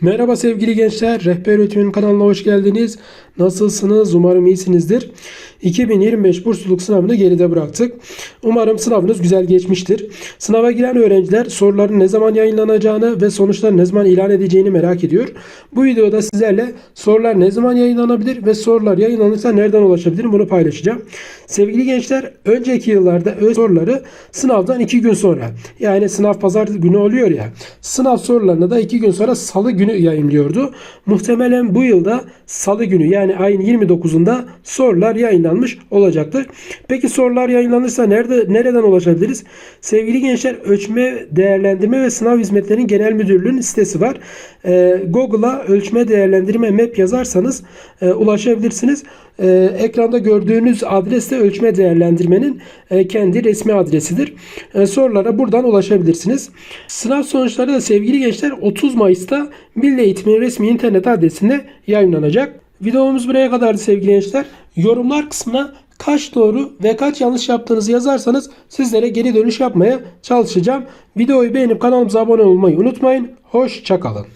Merhaba sevgili gençler, Rehber Öğretmenim kanalına hoş geldiniz. Nasılsınız? Umarım iyisinizdir. 2025 bursluluk sınavını geride bıraktık. Umarım sınavınız güzel geçmiştir. Sınava giren öğrenciler soruların ne zaman yayınlanacağını ve sonuçları ne zaman ilan edeceğini merak ediyor. Bu videoda sizlerle sorular ne zaman yayınlanabilir ve sorular yayınlanırsa nereden ulaşabilirim bunu paylaşacağım. Sevgili gençler, önceki yıllarda öz soruları sınavdan 2 gün sonra yani sınav pazar günü oluyor ya sınav sorularını da 2 gün sonra salı günü yayınlıyordu. Muhtemelen bu yılda salı günü yani ayın 29'unda sorular yayınlanmış olacaktır. Peki sorular yayınlanırsa nerede nereden ulaşabiliriz? Sevgili gençler ölçme, değerlendirme ve sınav hizmetlerinin genel müdürlüğünün sitesi var. Ee, Google'a ölçme, değerlendirme, map yazarsanız e, ulaşabilirsiniz. Ee, ekranda gördüğünüz adres de ölçme değerlendirmenin e, kendi resmi adresidir. E, sorulara buradan ulaşabilirsiniz. Sınav sonuçları da sevgili gençler 30 Mayıs'ta Milli Eğitim'in resmi internet adresinde yayınlanacak. Videomuz buraya kadardı sevgili gençler. Yorumlar kısmına kaç doğru ve kaç yanlış yaptığınızı yazarsanız sizlere geri dönüş yapmaya çalışacağım. Videoyu beğenip kanalımıza abone olmayı unutmayın. Hoşçakalın.